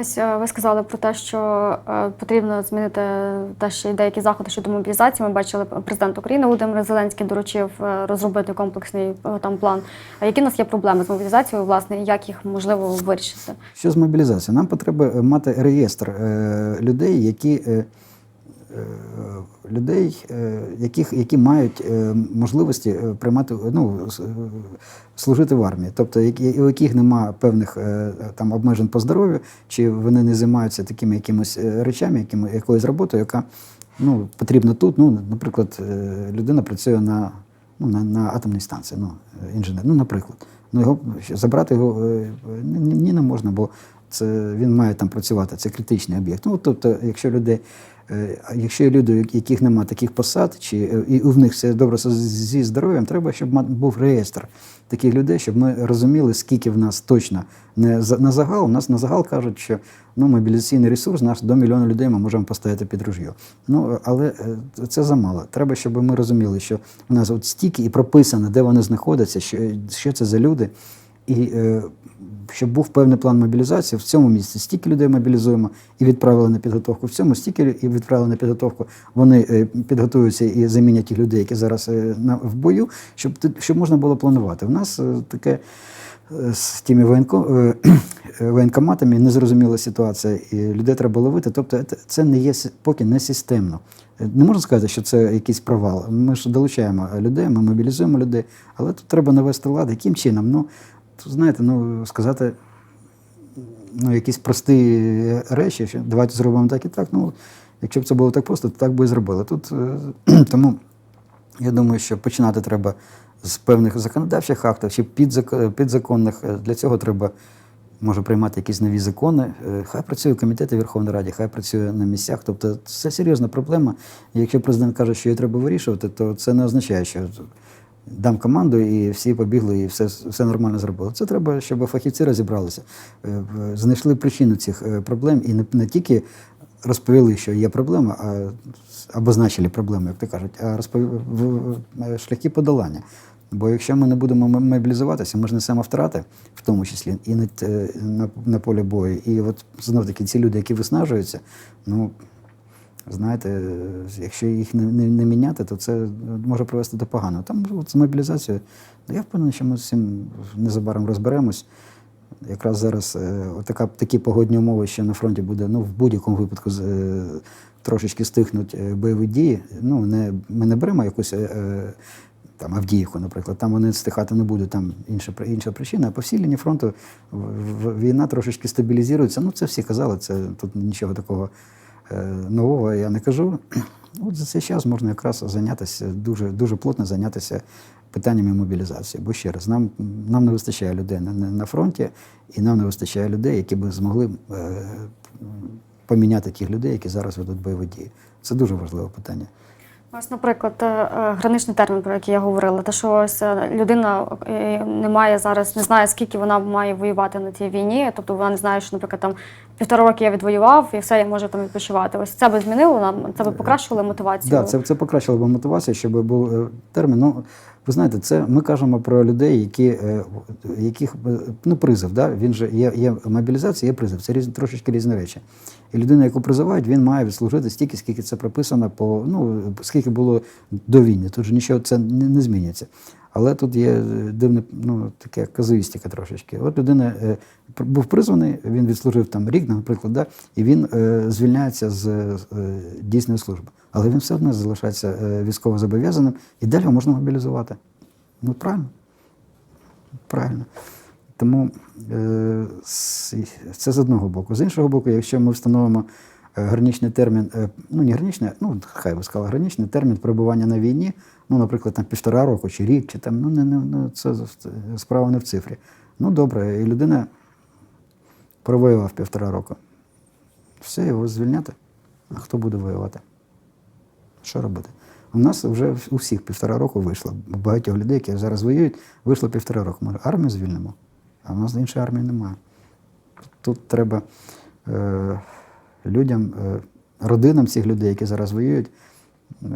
Ось е, ви сказали про те, що е, потрібно змінити те, що деякі заходи щодо мобілізації. Ми бачили, президент України Володимир Зеленський доручив е, розробити комплексний е, там план. А які в нас є проблеми з мобілізацією, власне, і як їх можливо вирішити? Що з мобілізацією? Нам потрібно е, мати реєстр е, людей, які. Е, Людей, е, яких, які мають е, можливості приймати ну, служити в армії, тобто у яких немає певних там обмежень по здоров'ю, чи вони не займаються такими якимось речами, якими, якоюсь роботою, яка ну, потрібна тут. Ну, наприклад, людина працює на, ну, на, на атомній станції, ну, інженер, ну, наприклад. Ну, його забрати його ні не можна, бо це він має там працювати. Це критичний об'єкт. Ну тобто, якщо люди, е, якщо є люди, у яких немає таких посад, чи е, і в них все добре зі здоров'ям, треба, щоб був реєстр таких людей, щоб ми розуміли, скільки в нас точно не на загал. У нас на загал кажуть, що ну мобілізаційний ресурс наш до мільйона людей ми можемо поставити під ружьо. Ну але е, це замало. Треба, щоб ми розуміли, що у нас от стільки і прописано, де вони знаходяться, що, що це за люди. І е, щоб був певний план мобілізації, в цьому місці стільки людей мобілізуємо і відправили на підготовку. В цьому стільки і відправили на підготовку. Вони е, підготуються і замінять тих людей, які зараз е, на, в бою, щоб, щоб можна було планувати. У нас е, таке е, з тими воєнко, е, е, воєнкоматами незрозуміла ситуація, і людей треба ловити. Тобто це- не є поки не системно. Не можна сказати, що це якийсь провал. Ми ж долучаємо людей, ми мобілізуємо людей, але тут треба навести лад. Яким чином? Ну, тут, знаєте, ну сказати ну, якісь прості речі, що давайте зробимо так і так. Ну, якщо б це було так просто, то так би і зробили. Тут е, тому я думаю, що починати треба з певних законодавчих актів чи підзаконних. Е, Для цього треба може приймати якісь нові закони. Е, Хай працює комітети Верховної Ради, хай працює на місцях. Тобто це серйозна проблема. Якщо президент каже, що її треба вирішувати, то це не означає, що дам команду і всі побігли, і все, все нормально зробили. Це треба, щоб фахівці розібралися, е, знайшли причину цих е, проблем і не, не тільки розповіли, що є проблема, а обозначили проблему, як то кажуть, а розповіли шляхи подолання. Бо якщо ми не будемо мобілізуватися, ми ж несемо втрати, в тому числі і на, на, на полі бою. І от знов таки ці люди, які виснажуються, ну знаєте, якщо їх не, не, не міняти, то це може привести до поганого. Там от з мобілізацією, ну, я впевнений, що ми з цим незабаром розберемось. Якраз зараз е, така, такі погодні умови, що на фронті буде ну, в будь-якому випадку е, трошечки стихнуть е, бойові дії. Ну, не, ми не беремо якусь там, Авдіївку, наприклад, там вони стихати не будуть, там інша, інша причина. А по всій лінії фронту війна трошечки стабілізується. Ну, це всі казали, це тут нічого такого нового я не кажу. От за цей час можна якраз зайнятися, дуже, дуже плотно зайнятися питаннями мобілізації. Бо ще раз, нам, нам не вистачає людей на, на, фронті, і нам не вистачає людей, які б змогли е, поміняти тих людей, які зараз ведуть бойові дії. Це дуже важливе питання. Ось, наприклад, е, е, граничний термін, про який я говорила, те, що ось е, людина е, не має зараз, не знає, скільки вона має воювати на тій війні. Тобто вона не знає, що, наприклад, там півтора роки я відвоював і все, я можу там відпочивати. Ось це би змінило нам, це би покращило мотивацію. Да, це, це покращило б мотивацію, щоб був е, термін. Ну, ви знаєте, це ми кажемо про людей, які, е, яких е, ну, призов, да? він же є, є мобілізація, є призов. Це різні, трошечки різні речі. І людина, яку призивають, він має відслужити стільки, скільки це прописано по ну, скільки було до війни. Тут же нічого це не, не змінюється. Але тут є е, дивне, ну, таке казуїстика трошечки. От людина е, був призваний, він відслужив там рік, наприклад, да, і він е, звільняється з дійсної служби. Але він все одно залишається е, військовозобов'язаним, і далі можна мобілізувати. Ну, правильно. Правильно. Тому це з одного боку. З іншого боку, якщо ми встановимо граничний термін, е, ну не граничний, ну хай би сказала, граничний термін перебування на війні, ну, наприклад, там півтора року чи рік, чи там, ну, не, не, ну це справа не в цифрі. Ну, добре, і людина провоював півтора року. Все, його звільняти. А хто буде воювати? Що робити? У нас вже у всіх півтора року вийшло. Багатьох людей, які зараз воюють, вийшло півтора року. Може, армію звільнимо, а в нас іншої армії немає. Тут треба е, людям, е, родинам цих людей, які зараз воюють, е,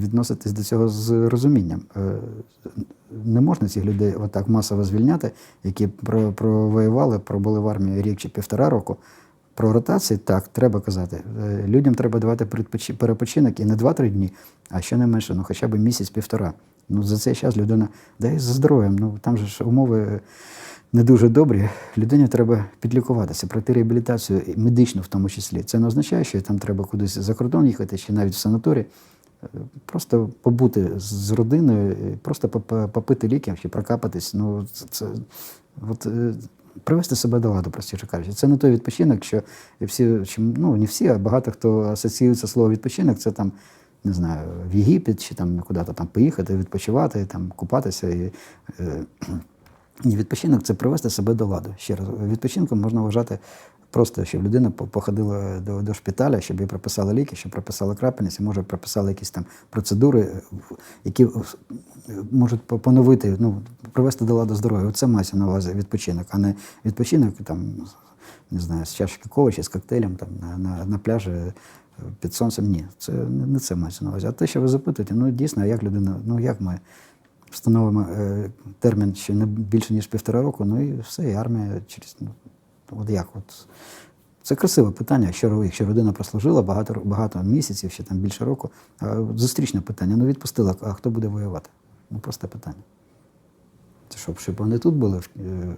відноситись до цього з розумінням. Е, не можна цих людей отак масово звільняти, які провоювали, пробули в армії рік чи півтора року, про ротації, так, треба казати. Людям треба давати перепочинок і не 2-3 дні, а щонайменше, ну хоча б місяць-півтора. Ну, за цей час людина, да за здоров'ям. Ну там же ж умови не дуже добрі. Людині треба підлікуватися, пройти реабілітацію медичну в тому числі. Це не означає, що там треба кудись за кордон їхати чи навіть в санаторій. Просто побути з родиною, просто попити ліків чи прокапатись. Ну, це, от, е, привести себе до ладу, простіше кажучи. Це не той відпочинок, що всі, ну не всі, а багато хто асоціюється слово відпочинок, це там, не знаю, в Єгипет чи там куди-то там поїхати, відпочивати, там, купатися. І, е, ні, відпочинок це привести себе до ладу. Ще раз, відпочинком можна вважати просто, щоб людина походила до, до шпиталя, щоб їй прописали ліки, щоб прописали крапельниці, може прописали якісь там процедури, які можуть поновити, ну, привести до ладу здоров'я. Оце мається на увазі відпочинок, а не відпочинок там, не знаю, з чашки кови чи з коктейлем там, на, на, на пляжі е, під сонцем. Ні, це не це мається на увазі. А те, що ви запитуєте, ну дійсно, як людина, ну як ми встановимо е, термін ще не більше ніж півтора року, ну і все, і армія через ну, от як от. Це красиве питання, якщо, якщо людина прослужила багато, багато місяців, ще там більше року. Зустрічне питання, ну відпустила, а хто буде воювати? Ну просте питання. Це щоб, щоб вони тут були. Е,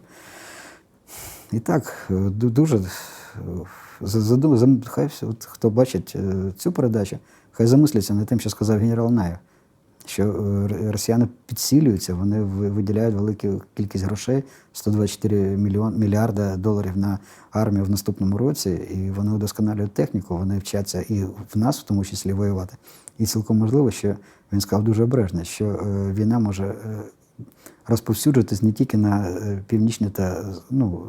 І так, е, дуже за- заду- зам- хай хто бачить цю передачу, хай замисляться над тим, що сказав генерал Наєв, що е, росіяни підсилюються, вони виділяють велику кількість грошей, 124 мільйон, мільярда доларів на армію в наступному році, і вони удосконалюють техніку, вони вчаться і в нас, в тому числі, воювати. І цілком можливо, що він сказав дуже обережно, що е, війна може е, розповсюджуватись не тільки на північні та ну,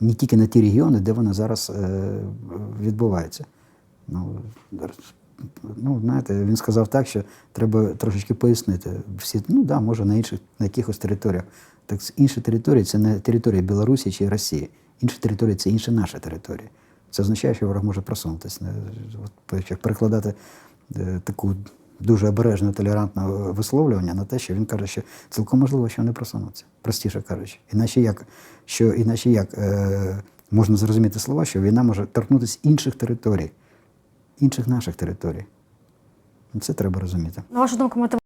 не тільки на ті регіони, де вона зараз відбувається. Ну, ну, знаєте, він сказав так, що треба трошечки пояснити. Всі, ну да, може, на інших, на якихось територіях. Так інші території це не територія Білорусі чи Росії. Інші території це інші наші території. Це означає, що ворог може просунутися. От, перекладати е, таку дуже обережне, толерантне висловлювання на те, що він каже, що цілком можливо, що вони просунуться, простіше кажучи. Іначе як, що, іначе як е, можна зрозуміти слова, що війна може торкнутися інших територій, інших наших територій. Це треба розуміти. На вашу думку, мотивація